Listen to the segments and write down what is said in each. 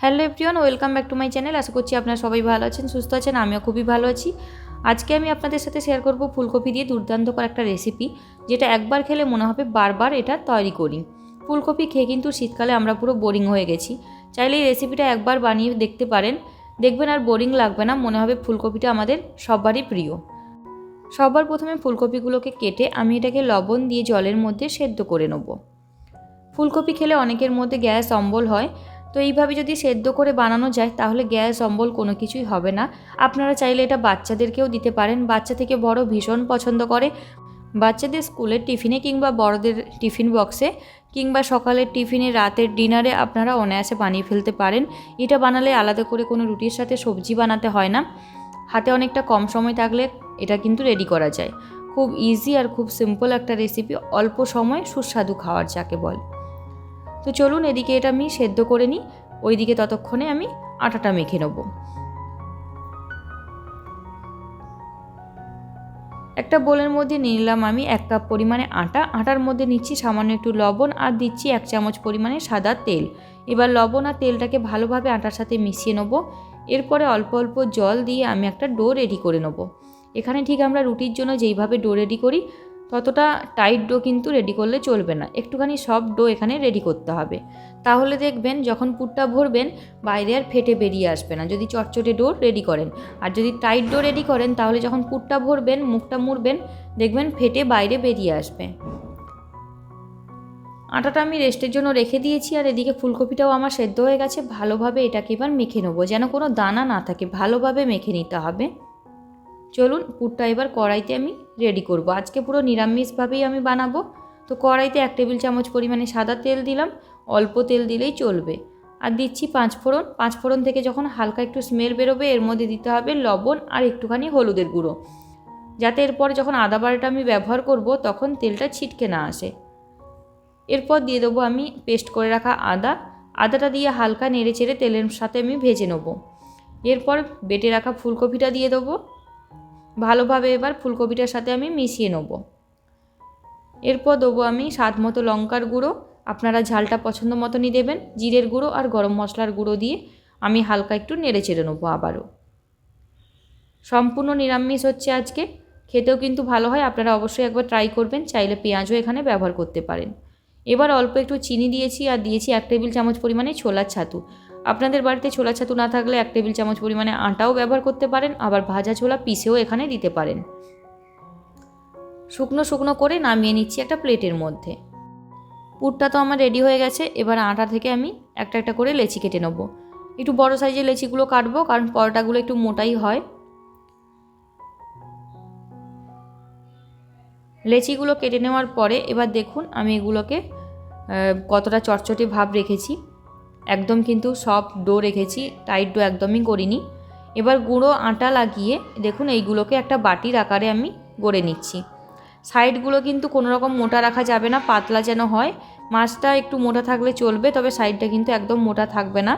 Hello everyone, welcome back to my channel. আশা করছি আপনারা সবাই ভালো আছেন, সুস্থ আছেন, আমিও খুবই ভালো আছি। আজকে আমি আপনাদের সাথে শেয়ার করব ফুলকপি দিয়ে দুর্দান্ত দুর্দান্তকর একটা রেসিপি যেটা একবার খেলে মনে হবে বারবার এটা তৈরি করি। ফুলকপি খেয়ে কিন্তু শীতকালে আমরা পুরো বোরিং হয়ে গেছি। চাইলে এই রেসিপিটা একবার বানিয়ে দেখতে পারেন। দেখবেন আর বোরিং লাগবে না, মনে হবে ফুলকপিটা আমাদের সবারই প্রিয়। সবার প্রথমে ফুলকপিগুলোকে কেটে আমি এটাকে লবণ দিয়ে জলের মধ্যে সেদ্ধ করে নেব। ফুলকপি খেলে অনেকের মধ্যে গ্যাস, অম্বল হয়। তো এইভাবে যদি সেদ্ধ করে বানানো যায়, তাহলে গ্যাস, অম্বল কোনো কিছুই হবে না। আপনারা চাইলে এটা বাচ্চাদেরকেও দিতে পারেন। বাচ্চা থেকে বড় ভীষণ পছন্দ করে। বাচ্চাদের স্কুলের টিফিনে কিংবা বড়দের টিফিন বক্সে কিংবা সকালের টিফিনে রাতের ডিনারে আপনারা অনায়াসে বানিয়ে ফেলতে পারেন। এটা বানালে আলাদা করে কোনো রুটির সাথে সবজি বানাতে হয় না। হাতে অনেকটা কম সময় থাকলে এটা কিন্তু রেডি করা যায়। খুব ইজি আর খুব সিম্পল একটা রেসিপি অল্প সময় সুস্বাদু খাওয়ার, যাকে বল। তো চলুন এদিকে এটা আমি সেদ্ধ করে নিই। ওইদিকে ততক্ষণে আমি আটাটা মেখে নেব। একটা বোলের মধ্যে নিয়ে নিলাম আমি এক কাপ পরিমাণে আটা। আটার মধ্যে নিচ্ছি সামান্য একটু লবণ আর দিচ্ছি এক চামচ পরিমাণে সাদা তেল। এবার লবণ আর তেলটাকে ভালোভাবে আটার সাথে মিশিয়ে নেব। এরপরে অল্প অল্প জল দিয়ে আমি একটা ডো রেডি করে নেব। এখানে ঠিক আমরা রুটির জন্য যেইভাবে ডো রেডি করি ততটা টাইট ডো কিন্তু রেডি করলে চলবে না। একটুখানি সফট ডো এখানে রেডি করতে হবে। তাহলে দেখবেন যখন পুরটা ভরবেন, বাইরে আর ফেটে বেরিয়ে আসবে না। যদি চটচটে ডো রেডি করেন। আর যদি টাইট ডো রেডি করেন, তাহলে যখন পুরটা ভরবেন, মুখটা মুড়বেন, দেখবেন ফেটে বাইরে বেরিয়ে আসবে। আটাটা আমি রেস্টের জন্য রেখে দিয়েছি। আর এদিকে ফুলকপিটাও আমার সেদ্ধ হয়ে গেছে। ভালোভাবে এটাকে এবার মেখে নেব। যেন কোনো দানা না থাকে। ভালোভাবে মেখে নিতে হবে। চলুন পুরটা এবার কড়াইতে আমি রেডি করব। আজকে পুরো নিরামিষভাবেই আমি বানাবো। তো কড়াইতে এক টেবিল চামচ পরিমাণে সাদা তেল দিলাম। অল্প তেল দিলেই চলবে। আর দিচ্ছি পাঁচ ফোড়ন। পাঁচ ফোড়ন থেকে যখন হালকা একটু স্মেল বেরোবে, এর মধ্যে দিতে হবে লবণ আর একটুখানি হলুদের গুঁড়ো। যাতে এরপর যখন আদা বাটাটা আমি ব্যবহার করব, তখন তেলটা ছিটকে না আসে। এরপর দিয়ে দেবো আমি পেস্ট করে রাখা আদা। আদাটা দিয়ে হালকা নেড়ে চেড়ে তেলের সাথে আমি ভেজে নেব। এরপর বেটে রাখা ফুলকপিটা দিয়ে দেবো। ভালোভাবে এবার ফুলকপিটার সাথে আমি মিশিয়ে নেব। এরপর দেবো আমি স্বাদ মতো লঙ্কার গুঁড়ো। আপনারা ঝালটা পছন্দ মতনই দেবেন, জিরের গুঁড়ো আর গরম মশলার গুঁড়ো দিয়ে আমি হালকা একটু নেড়ে চেড়ে নেব আবারও। সম্পূর্ণ নিরামিষ হচ্ছে আজকে। খেতেও কিন্তু ভালো হয়, আপনারা অবশ্যই একবার ট্রাই করবেন, চাইলে পেঁয়াজও এখানে ব্যবহার করতে পারেন। এবার অল্প একটু চিনি দিয়েছি আর দিয়েছি এক টেবিল চামচ পরিমাণে ছোলার ছাতু। আপনাদের বাড়িতে ছোলা ছাতু না থাকলে এক টেবিল চামচ পরিমাণে আটাও ব্যবহার করতে পারেন, আবার ভাজা ছোলা পিসেও এখানে দিতে পারেন। শুকনো শুকনো করে নামিয়ে নিচ্ছি একটা প্লেটের মধ্যে। পুরটা তো আমার রেডি হয়ে গেছে, এবার আটা থেকে আমি একটা একটা করে লেচি কেটে নেব। একটু বড় সাইজের লেচিগুলো কাটবো, কারণ পরোটাগুলো একটু মোটাই হয়। লেচিগুলো কেটে নেওয়ার পরে এবার দেখুন আমি এগুলোকে কতটা চটচটে ভাব রেখেছি। একদম কিন্তু সফট ডো রেখেছি টাইট ডো একদমই করিনি। এবার গুঁড়ো আটা লাগিয়ে দেখুন এইগুলোকে একটা বাটির আকারে আমি গড়ে নিচ্ছি। সাইডগুলো কিন্তু কোনো রকম মোটা রাখা যাবে না, পাতলা যেন হয়। মাছটা একটু মোটা থাকলে চলবে, তবে সাইডটা কিন্তু একদম মোটা থাকবে না।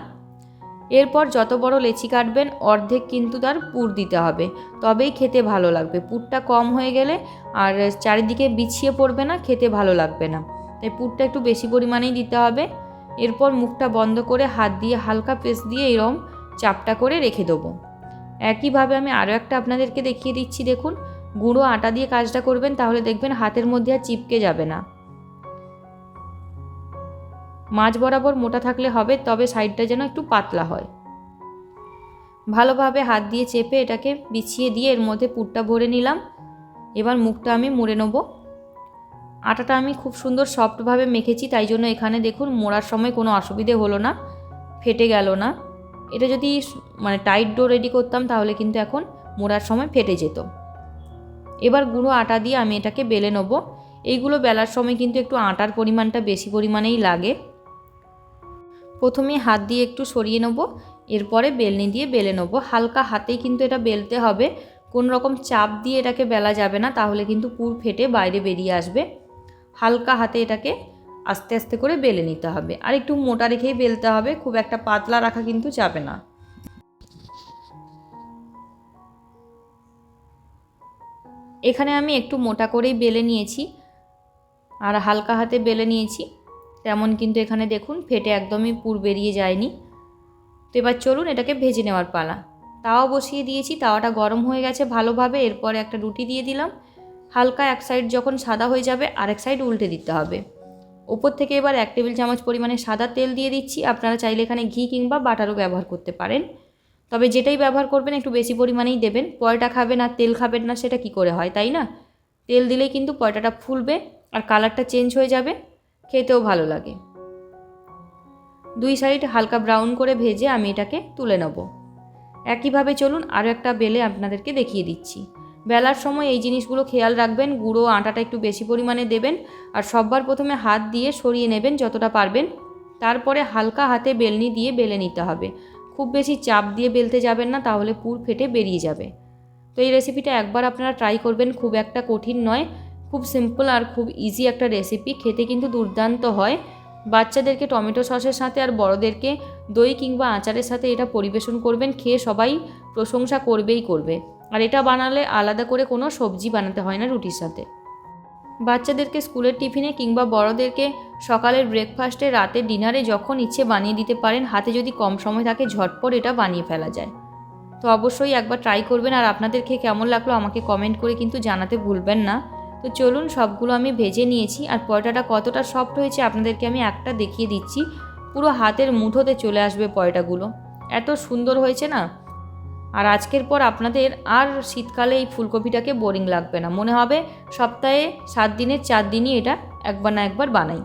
এরপর যত বড় লেচি কাটবেন, অর্ধেক কিন্তু তার পুর দিতে হবে। তবেই খেতে ভালো লাগবে। পুরটা কম হয়ে গেলে আর চারিদিকে বিছিয়ে পড়বে না, খেতে ভালো লাগবে না। তাই পুরটা একটু বেশি পরিমাণেই দিতে হবে। এরপর মুখটা বন্ধ করে হাত দিয়ে হালকা পেস্ট দিয়ে এরম চাপটা করে রেখে দেবো। একইভাবে আমি আরও একটা আপনাদেরকে দেখিয়ে দিচ্ছি, দেখুন। গুঁড়ো আটা দিয়ে কাজটা করবেন, তাহলে দেখবেন হাতের মধ্যে আর চিপকে যাবে না। মাছ বরাবর মোটা থাকলে হবে, তবে সাইডটা যেন একটু পাতলা হয়। ভালোভাবে হাত দিয়ে চেপে এটাকে বিছিয়ে দিয়ে এর মধ্যে পুরটা ভরে নিলাম। এবার মুখটা আমি মুড়ে নেব। আটাটা আমি খুব সুন্দর সফটভাবে মেখেছি, তাই জন্য এখানে দেখুন মোড়ার সময় কোনো অসুবিধে হলো না, ফেটে গেল না। এটা যদি মানে টাইট ডো রেডি করতাম তাহলে কিন্তু এখন মোড়ার সময় ফেটে যেত। এবার গুঁড়ো আটা দিয়ে আমি এটাকে বেলে নেব। এইগুলো বেলার সময় কিন্তু একটু আটার পরিমাণটা বেশি পরিমাণেই লাগে। প্রথমে হাত দিয়ে একটু সরিয়ে নেব, এরপরে বেলনি দিয়ে বেলে নেব। হালকা হাতেই কিন্তু এটা বেলতে হবে। কোনো রকম চাপ দিয়ে এটাকে বেলা যাবে না, তাহলে কিন্তু পুর ফেটে বাইরে বেরিয়ে আসবে। হালকা হাতে এটাকে আস্তে আস্তে করে বেলে নিতে হবে। আর একটু মোটা রেখেই বেলতে হবে, খুব একটা পাতলা রাখা কিন্তু যাবে না। এখানে আমি একটু মোটা করেই বেলে নিয়েছি, আর হালকা হাতে বেলে নিয়েছি। তেমন কিন্তু এখানে দেখুন, ফেটে একদমই পুর বেরিয়ে যায়নি। তো এবার চলুন এটাকে ভেজে নেওয়ার পালা। তাওয়া বসিয়ে দিয়েছি, তাওয়াটা গরম হয়ে গেছে ভালোভাবে, এরপরে একটা রুটি দিয়ে দিলাম। হালকা এক সাইড যখন সাদা হয়ে যাবে, আরেক সাইড উল্টে দিতে হবে। ওপর থেকে এবার এক টেবিল চামচ পরিমাণে সাদা তেল দিয়ে দিচ্ছি। আপনারা চাইলে এখানে ঘি কিংবা বাটারও ব্যবহার করতে পারেন। তবে যেটাই ব্যবহার করবেন, একটু বেশি পরিমাণেই দেবেন। পয়টা খাবেন আর তেল খাবেন না, সেটা কি করে হয়, তাই না? তেল দিলেই কিন্তু পয়টাটা ফুলবে আর কালারটা চেঞ্জ হয়ে যাবে। খেতেও ভালো লাগে। দুই সাইড হালকা ব্রাউন করে ভেজে আমি এটাকে তুলে নেব। একইভাবে চলুন, আরও একটা বেলে আপনাদেরকে দেখিয়ে দিচ্ছি। বেলার সময় এই জিনিসগুলো খেয়াল রাখবেন, গুঁড়ো আটাটা একটু বেশি পরিমাণে দেবেন আর সববার প্রথমে হাত দিয়ে সরিয়ে নেবেন যতটা পারবেন। তারপরে হালকা হাতে বেলনি দিয়ে বেলে নিতে হবে। খুব বেশি চাপ দিয়ে বেলতে যাবেন না, তাহলে পুর ফেটে বেরিয়ে যাবে। তো এই রেসিপিটা একবার আপনারা ট্রাই করবেন, খুব একটা কঠিন নয়। খুব সিম্পল আর খুব ইজি একটা রেসিপি খেতে কিন্তু দুর্দান্ত হয়। বাচ্চাদেরকে টমেটো সসের সাথে আর বড়দেরকে দই কিংবা আচারের সাথে এটা পরিবেশন করবেন, খেয়ে সবাই প্রশংসা করবেই করবে। আর এটা বানালে আলাদা করে কোনো সবজি বানাতে হয় না রুটির সাথে। বাচ্চাদেরকে স্কুলের টিফিনে কিংবা বড়দেরকে সকালের ব্রেকফাস্টে, রাতে ডিনারে যখন ইচ্ছে বানিয়ে দিতে পারেন, হাতে যদি কম সময় থাকে ঝটপট এটা বানিয়ে ফেলা যায়। তো অবশ্যই একবার ট্রাই করবেন আর আপনাদের খেয়ে কেমন লাগল আমাকে কমেন্ট করে কিন্তু জানাতে ভুলবেন না। তো চলুন সবগুলো আমি ভেজে নিয়েছি আর পয়টাটা কতটা সফট হয়েছে আপনাদেরকে আমি একটা দেখিয়ে দিচ্ছি। পুরো হাতের মুঠোতে চলে আসবে পয়টাগুলো এত সুন্দর হয়েছে না? আর আজকের পর আপনাদের আর শীতকালে এই ফুলকপিটাকে বোরিং লাগবে না। মনে হবে সপ্তাহে সাত দিনের চার দিনই এটা একবার না একবার বানাই।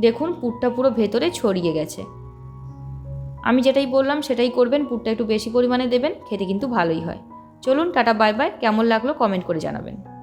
দেখুন পুরটা পুরো ভেতরে ছড়িয়ে গেছে। আমি যেটাই বললাম সেটাই করবেন, পুরটা একটু বেশি পরিমাণে দেবেন, খেতে কিন্তু ভালোই হয়। চলুন টাটা, বাই বাই। কেমন লাগল কমেন্ট করে জানাবেন।